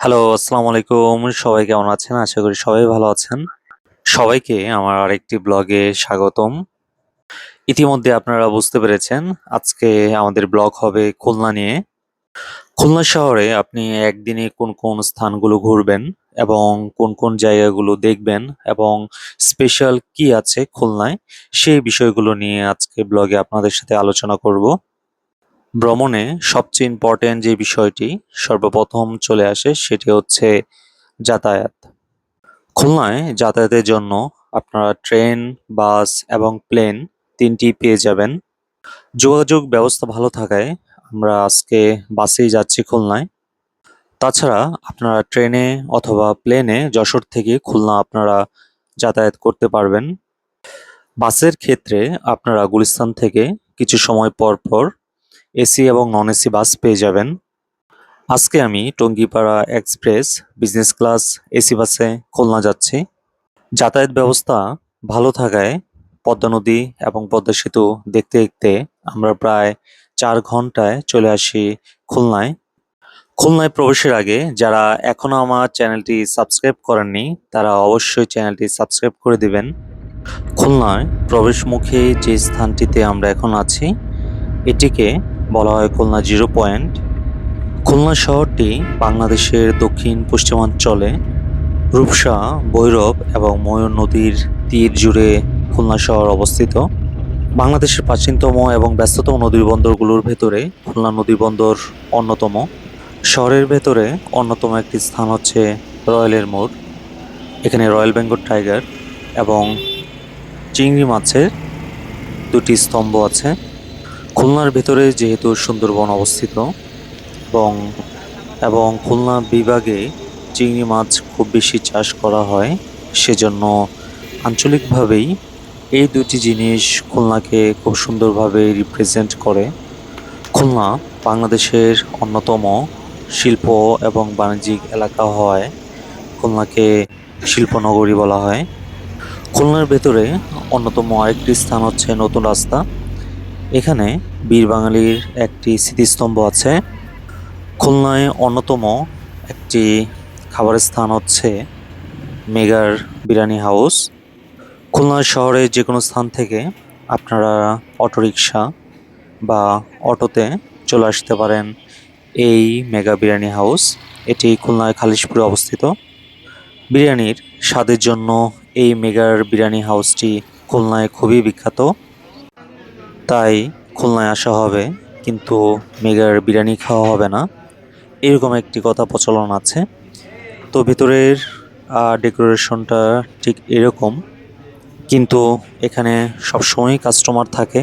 Hello, আসসালামু আলাইকুম। সবাই কেমন আছেন? আশা করি সবাই ভালো আছেন। সবাইকে আমার আরেকটি ব্লগে স্বাগতম। ইতিমধ্যে আপনারা বুঝতে পেরেছেন, আজকে আমাদের ব্লগ হবে খুলনা নিয়ে। খুলনা শহরে আপনি একদিনে কোন, কোন স্থানগুলো ঘুরবেন এবং কোন, কোন জায়গাগুলো দেখবেন এবং স্পেশাল কি আছে খুলনায়, সেই বিষয়গুলো নিয়ে আজকে ব্লগে আপনাদের সাথে আলোচনা করব। ভ্রমণে সবচেয়ে ইম্পর্টেন্ট যে বিষয়টি সর্বপ্রথম চলে আসে সেটি হচ্ছে যাতায়াত। খুলনায় যাতায়াতের জন্য আপনারা ট্রেন, বাস এবং প্লেন তিনটি পেয়ে যাবেন। যোগাযোগ ব্যবস্থা ভালো থাকায় আমরা আজকে বাসেই যাচ্ছি খুলনায়। তাছাড়া আপনারা ট্রেনে অথবা প্লেনে যশোর থেকে খুলনা আপনারা যাতায়াত করতে পারবেন। বাসের ক্ষেত্রে আপনারা গুলিস্তান থেকে কিছু সময় পর, পর এসি এবং নন এসি বাস পেয়ে যাবেন। আজকে আমি Tungipara express business class AC বাসে খুলনা যাচ্ছি। যাতায়াত ব্যবস্থা ভালো থাকায় পদ্মা নদী এবং পদ্মা সেতু দেখতে, দেখতে আমরা প্রায় চার ঘন্টায় চলে আসি খুলনায়। খুলনায় প্রবেশের আগে যারা এখনও আমার চ্যানেলটি সাবস্ক্রাইব করেননি, তারা অবশ্যই চ্যানেলটি সাবস্ক্রাইব করে দিবেন। খুলনায় প্রবেশমুখে যে স্থানটিতে আমরা এখন আছি, এটিকে বলা হয় খুলনা জিরো পয়েন্ট। খুলনা শহরটি বাংলাদেশের দক্ষিণ পশ্চিমাঞ্চলে রূপসা, ভৈরব এবং ময়ূর নদীর তীর জুড়ে খুলনা শহর অবস্থিত। বাংলাদেশের প্রাচীনতম এবং ব্যস্ততম নদী বন্দরগুলোর ভেতরে খুলনা নদীবন্দর অন্যতম। শহরের ভেতরে অন্যতম একটি স্থান হচ্ছে রয়্যালের মোড়। এখানে রয়্যাল বেঙ্গল টাইগার এবং চিংড়ি মাছের দুটি স্তম্ভ আছে। খুলনার ভেতরে যেহেতু সুন্দরবন অবস্থিত, এবং এবং খুলনা বিভাগে চিংড়ি মাছ খুব বেশি চাষ করা হয়, সেজন্য আঞ্চলিকভাবেই এই দুটি জিনিস খুলনাকে খুব সুন্দরভাবে রিপ্রেজেন্ট করে। খুলনা বাংলাদেশের অন্যতম শিল্প এবং বাণিজ্যিক এলাকা হওয়ায় খুলনাকে শিল্পনগরী বলা হয়। খুলনার ভেতরে অন্যতম আরেকটি স্থান হচ্ছে নতুন রাস্তা। এখানে বীর বাঙালির একটি স্মৃতিস্তম্ভ আছে। খুলনায় অন্যতম একটি খাবারের স্থান হচ্ছে মেগার বিরিয়ানি হাউস। খুলনা শহরের যে কোনো স্থান থেকে আপনারা অটোরিকশা বা অটোতে চলে আসতে পারেন এই মেগা বিরিয়ানি হাউস। এটি খুলনায় খালিশপুরে অবস্থিত। বিরিয়ানির স্বাদের জন্য এই মেগার বিরিয়ানি হাউসটি খুলনায় খুবই বিখ্যাত। তাই খুলনায় আসা হবে, কিন্তু মেগার বিরিয়ানি খাওয়া হবে না। এরকম একটি কথা প্রচলন আছে। তো ভেতরের ডেকোরেশনটা ঠিক এরকম। কিন্তু এখানে সবসময়ই কাস্টমার থাকে।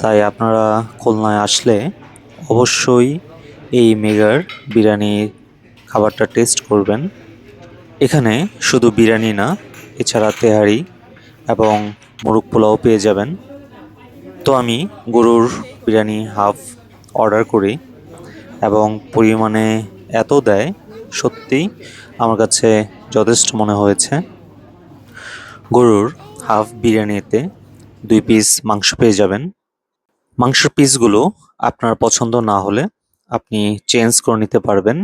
তাই আপনারা খুলনায় আসলে অবশ্যই এই মেগার বিরিয়ানির খাবারটা টেস্ট করবেন। এখানে শুধু বিরিয়ানি না, এছাড়া তেহারি এবং মোরগ পোলাও পেয়ে যাবেন। তো আমি গরুর বিরিয়ানি হাফ অর্ডার করি এবং পরিমাণে এত দেয় সত্যিই আমার কাছে যথেষ্ট মনে হয়েছে। গরুর হাফ বিরিয়ানিতে দুই পিস মাংস পেয়ে যাবেন। মাংসের পিসগুলো আপনার পছন্দ না হলে আপনি চেঞ্জ করে নিতে পারবেন।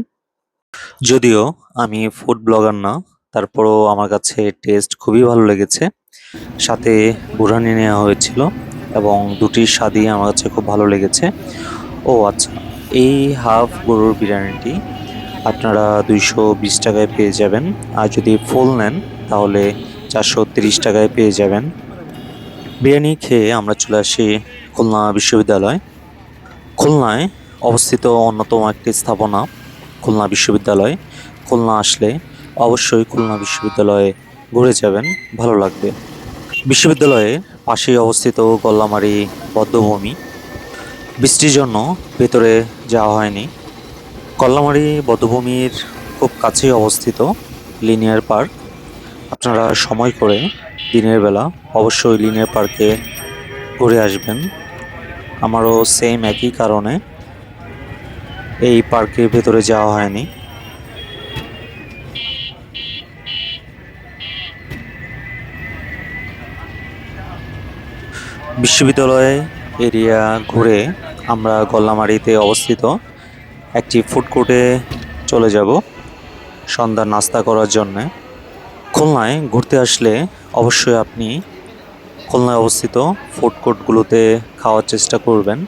যদিও আমি ফুড ব্লগার না, তারপরও আমার কাছে টেস্ট খুবই ভালো লেগেছে। সাথে বুড়ানি নেওয়া হয়েছিল। এবং দুটির স্বাদই আমার কাছে খুব ভালো লেগেছে। ও আচ্ছা এই হাফ গরুর বিরিয়ানিটি আপনারা দুইশো বিশ টাকায় পেয়ে যাবেন। আর যদি ফুল নেন, তাহলে চারশো তিরিশ টাকায় পেয়ে যাবেন। বিরিয়ানি খেয়ে আমরা চলে আসি খুলনা বিশ্ববিদ্যালয়। খুলনায় অবস্থিত অন্যতম একটি স্থাপনা, খুলনা বিশ্ববিদ্যালয়। খুলনা আসলে অবশ্যই খুলনা বিশ্ববিদ্যালয়ে ঘুরে যাবেন, ভালো লাগবে। বিশ্ববিদ্যালয়ের পাশেই অবস্থিত গল্লামারি বদ্ধভূমি বৃষ্টির জন্য ভেতরে যাওয়া হয়নি। কল্লামারি বদ্ধভূমির খুব কাছেই অবস্থিত লিনিয়ার পার্ক। আপনারা সময় করে দিনের বেলা অবশ্যই লিনিয়ার পার্কে ঘুরে আসবেন। আমারও সেম একই কারণে এই পার্কের ভেতরে যাওয়া হয়নি। বিশ্ববিদ্যালয়ে এরিয়া ঘুরে আমরা গল্লামারিতে অবস্থিত। একটি ফুড কোর্টে চলে যাব সন্ধ্যার নাস্তা করার জন্যে। খুলনায় ঘুরতে আসলে অবশ্যই আপনি খুলনায় অবস্থিত ফুড কোর্টগুলোতে খাওয়ার চেষ্টা করবেন।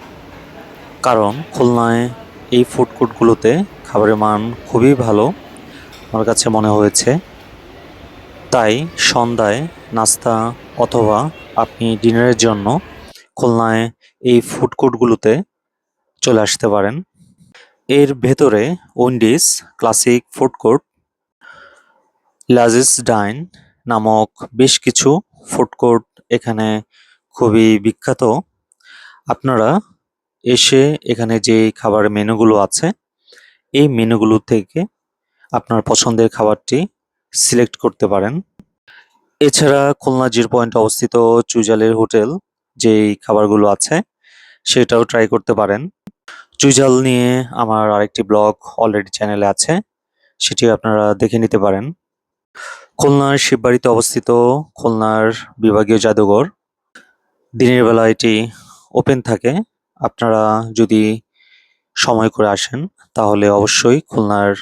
কারণ খুলনায় এই ফুড কোর্টগুলোতে খাবারের মান খুবই ভালো, আমার কাছে মনে হয়েছে। তাই সন্ধ্যায় নাস্তা অথবা আপনি ডিনারের জন্য খুলনায় এই ফুড কোর্টগুলোতে চলে আসতে পারেন। এর ভেতরে উইন্ডিজ ক্লাসিক ফুড কোর্ট লাজিস ডাইন নামক বেশ কিছু ফুড কোর্ট এখানে খুবই বিখ্যাত। আপনারা এসে এখানে যে খাবারের মেনুগুলো আছে, এই মেনুগুলো থেকে আপনার পছন্দের খাবারটি সিলেক্ট করতে পারেন। এছাড়া খুলনা জিরো পয়েন্ট অবস্থিত চুইজালের হোটেল, যেই খাবারগুলো আছে, সেটাও ট্রাই করতে পারেন। চুইজাল নিয়ে আমার আরেকটি ব্লগ অলরেডি চ্যানেলে আছে, সেটি আপনারা দেখে নিতে পারেন। খুলনার শিববাড়িতে অবস্থিত খুলনার বিভাগীয় জাদুঘর। দিনের বেলা এটি ওপেন থাকে। আপনারা যদি সময় করে আসেন, তাহলে অবশ্যই খুলনার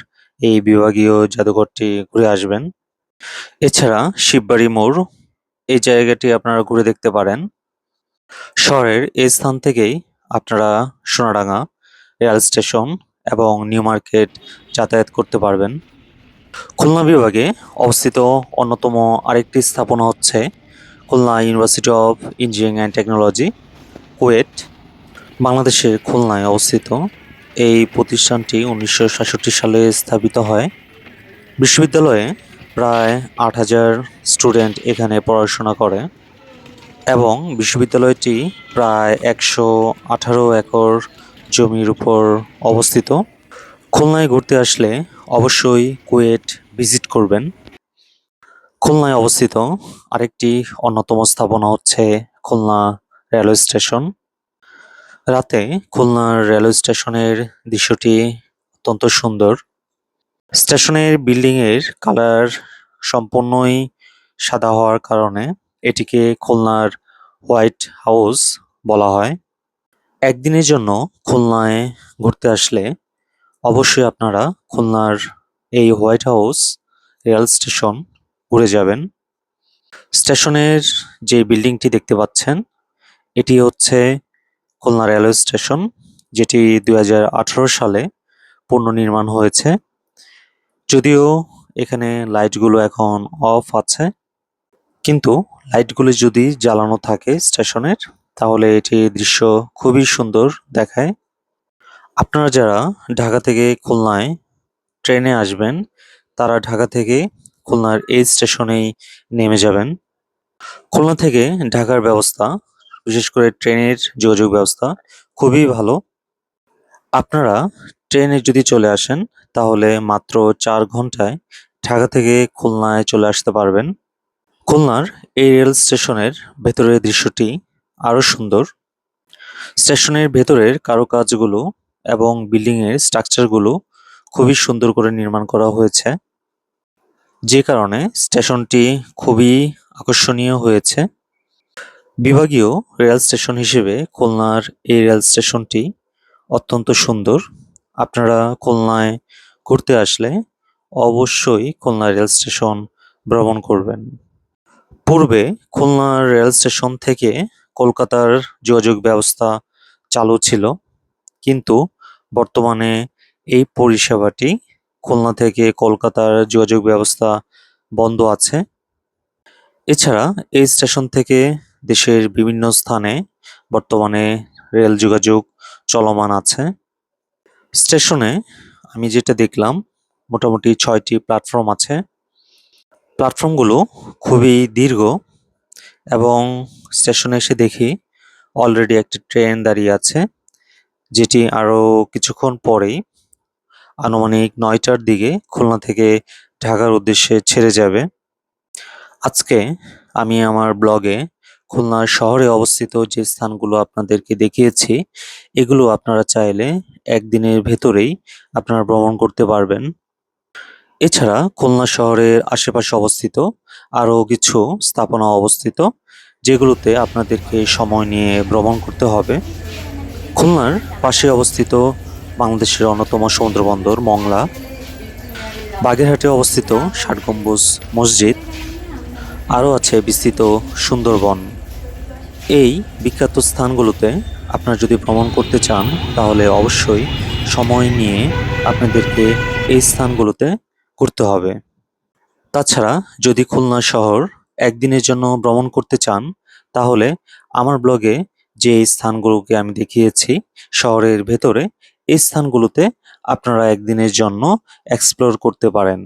এই বিভাগীয় জাদুঘরটি ঘুরে আসবেন। এছাড়া শিববাড়ি মোড়, এই জায়গাটি আপনারা ঘুরে দেখতে পারেন। শহরের এই স্থান থেকেই আপনারা সোনাডাঙ্গা রেল স্টেশন এবং নিউ মার্কেট যাতায়াত করতে পারবেন। খুলনা বিভাগে অবস্থিত অন্যতম আরেকটি স্থাপনা হচ্ছে Khulna university of engineering and technology, KUET, বাংলাদেশের খুলনায় অবস্থিত। এই প্রতিষ্ঠানটি উনিশশো সাতষট্টি সালে স্থাপিত হয়। বিশ্ববিদ্যালয়ে প্রায় আট হাজার স্টুডেন্ট এখানে পড়াশোনা করে এবং বিশ্ববিদ্যালয়টি প্রায় একশো আঠারো একর জমির উপর অবস্থিত। খুলনায় ঘুরতে আসলে অবশ্যই কুয়েট ভিজিট করবেন। খুলনায় অবস্থিত আরেকটি অন্যতম স্থাপনা হচ্ছে খুলনা রেলওয়ে স্টেশন। রাতে খুলনার রেলওয়ে স্টেশনের দৃশ্যটি অত্যন্ত সুন্দর। স্টেশনের বিল্ডিংয়ের কালার সম্পূর্ণই সাদা হওয়ার কারণে এটিকে খুলনার হোয়াইট হাউস বলা হয়। একদিনের জন্য খুলনায় ঘুরতে আসলে অবশ্যই আপনারা খুলনার এই হোয়াইট হাউস রেল স্টেশন ঘুরে যাবেন। স্টেশনের যে বিল্ডিংটি দেখতে পাচ্ছেন, এটি হচ্ছে খুলনা রেলওয়ে স্টেশন, যেটি দু হাজার আঠারো সালে পুনর্নির্মাণ হয়েছে। যদিও এখানে লাইটগুলো এখন অফ আছে, কিন্তু লাইটগুলো যদি জ্বালানো থাকে স্টেশনের, তাহলে এটি দৃশ্য খুবই সুন্দর দেখায়। আপনারা যারা ঢাকা থেকে খুলনায় ট্রেনে আসবেন, তারা ঢাকা থেকে খুলনার এই স্টেশনেই নেমে যাবেন। খুলনা থেকে ঢাকার ব্যবস্থা বিশেষ করে ট্রেনের যোগাযোগ ব্যবস্থা খুবই ভালো। আপনারা ট্রেনে যদি চলে আসেন, তাহলে মাত্র চার ঘন্টায় ঢাকা থেকে খুলনায় চলে আসতে পারবেন। খুলনার এই রেল স্টেশনের ভেতরের দৃশ্যটি আরও সুন্দর। স্টেশনের ভেতরের কারুকাজগুলো এবং বিল্ডিংয়ের স্ট্রাকচারগুলো খুবই সুন্দর করে নির্মাণ করা হয়েছে। যে কারণে স্টেশনটি খুবই আকর্ষণীয় হয়েছে। বিভাগীয় রেল স্টেশন হিসেবে খুলনার এই রেল স্টেশনটি অত্যন্ত সুন্দর। আপনারা খুলনায় ঘুরতে আসলে অবশ্যই খুলনা রেল স্টেশন ভ্রমণ করবেন। পূর্বে খুলনা রেল স্টেশন থেকে কলকাতার যোগাযোগ ব্যবস্থা চালু ছিল, কিন্তু বর্তমানে এই পরিষেবাটি খুলনা থেকে কলকাতার যোগাযোগ ব্যবস্থা বন্ধ আছে। এছাড়া এই স্টেশন থেকে দেশের বিভিন্ন স্থানে বর্তমানে রেল যোগাযোগ চলমান আছে। স্টেশনে আমি যেটা দেখলাম, মোটামুটি ছয়টি প্ল্যাটফর্ম আছে। প্ল্যাটফর্মগুলো খুবই দীর্ঘ এবং স্টেশনে এসে দেখি অলরেডি একটি ট্রেন দাঁড়িয়ে আছে, যেটি আরও কিছুক্ষণ পরেই আনুমানিক নয়টার দিকে খুলনা থেকে ঢাকার উদ্দেশ্যে ছেড়ে যাবে। আজকে আমি আমার ব্লগে খুলনা শহরে অবস্থিত যে স্থানগুলো আপনাদেরকে দেখিয়েছি, এগুলো আপনারা চাইলে একদিনের ভেতরেই আপনারা ভ্রমণ করতে পারবেন। এছাড়া খুলনা শহরের আশেপাশে অবস্থিত আরও কিছু স্থাপনা অবস্থিত, যেগুলোতে আপনাদেরকে সময় নিয়ে ভ্রমণ করতে হবে। খুলনার পাশে অবস্থিত বাংলাদেশের অন্যতম সমুদ্র বন্দর মংলা, বাগেরহাটে অবস্থিত ষাট গম্বুজ মসজিদ, আরও আছে বিস্তৃত সুন্দরবন। এই বিখ্যাত স্থানগুলোতে আপনারা যদি ভ্রমণ করতে চান, তাহলে অবশ্যই সময় নিয়ে আপনাদেরকে এই স্থানগুলোতে ঘুরতে হবে। তাছাড়া যদি খুলনা শহর একদিনের জন্য ভ্রমণ করতে চান, তাহলে আমার ব্লগে যে স্থানগুলোকে আমি দেখিয়েছি, শহরের ভেতরে এই স্থানগুলোতে আপনারা একদিনের জন্য এক্সপ্লোর করতে পারেন।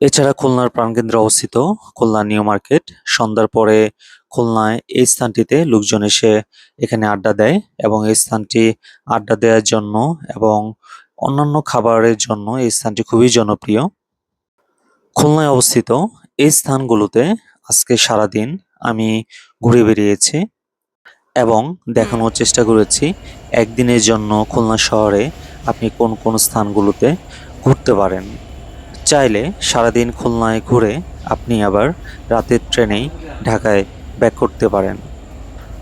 এছাড়া খুলনার প্রাণকেন্দ্রে অবস্থিত খুলনা নিউ মার্কেট। সন্ধ্যার পরে খুলনায় এই স্থানটিতে লোকজন এসে এখানে আড্ডা দেয় এবং এই স্থানটি আড্ডা দেওয়ার জন্য এবং অন্যান্য খাবারের জন্য এই স্থানটি খুবই জনপ্রিয়। খুলনায় অবস্থিত এই স্থানগুলোতে আজকে সারাদিন আমি ঘুরে বেরিয়েছি এবং দেখানোর চেষ্টা করেছি একদিনের জন্য খুলনা শহরে আপনি কোন কোন স্থানগুলোতে ঘুরতে পারেন। চাইলে সারাদিন খুলনায় ঘুরে আপনি আবার রাতের ট্রেনেই ঢাকায় ব্যাক করতে পারেন।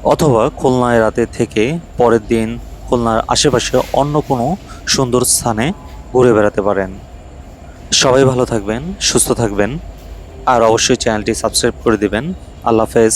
অথবা খুলনায় রাতে থেকে পরের দিন খুলনার আশেপাশে অন্য কোনো সুন্দর স্থানে ঘুরে বেড়াতে পারেন। সবাই ভালো থাকবেন, সুস্থ থাকবেন, আর অবশ্যই চ্যানেলটি সাবস্ক্রাইব করে দিবেন। আল্লাহ হাফেজ।